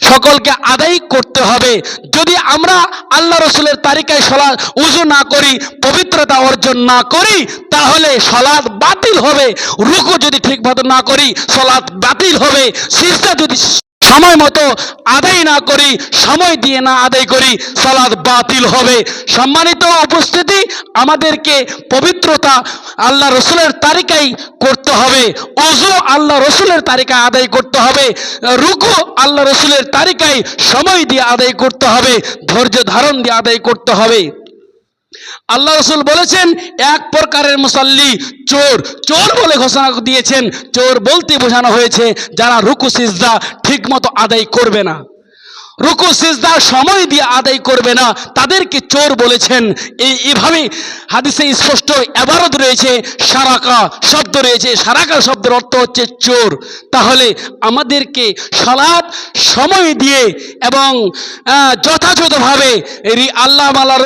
সকলকে আদায় করতে হবে। যদি আমরা আল্লাহ রসুলের তালিকায় সলাদ উজু না করি, পবিত্রতা অর্জন না করি, তাহলে সলাদ বাতিল হবে। রুকু যদি ঠিকভাবে না করি সলাদ বাতিল হবে। সিজদা যদি সময় মতো আদায় না করি, সময় দিয়ে না আদায় করি, সালাদ বাতিল হবে। সম্মানিত উপস্থিতি, আমাদেরকে পবিত্রতা আল্লাহ রসুলের তালিকায় করতে হবে। অজু আল্লাহ রসুলের তালিকায় আদায় করতে হবে। রুকু আল্লাহ রসুলের তালিকায় সময় দিয়ে আদায় করতে হবে। ধৈর্য ধারণ দিয়ে আদায় করতে হবে। আল্লাহ রসুল বলেছেন, এক প্রকারের মুসাল্লি চোর। চোর বলে ঘোষণা দিয়েছেন। চোর বলতে বোঝানো হয়েছে, যারা রুকু, সিজদা ঠিকমতো আদায় করবে না। রুকু সিজদা সময় দিয়ে আদায় করবে না। তাদেরকে চোর বলেছেন। এই এভাবে হাদিসে স্পষ্ট এবারত রয়েছে, সারাকা শব্দ রয়েছে। সারাকা শব্দের অর্থ হচ্ছে চোর। তাহলে আমাদেরকে সালাদ সময় দিয়ে এবং যথাযথভাবে আল্লাহ আল্লাহ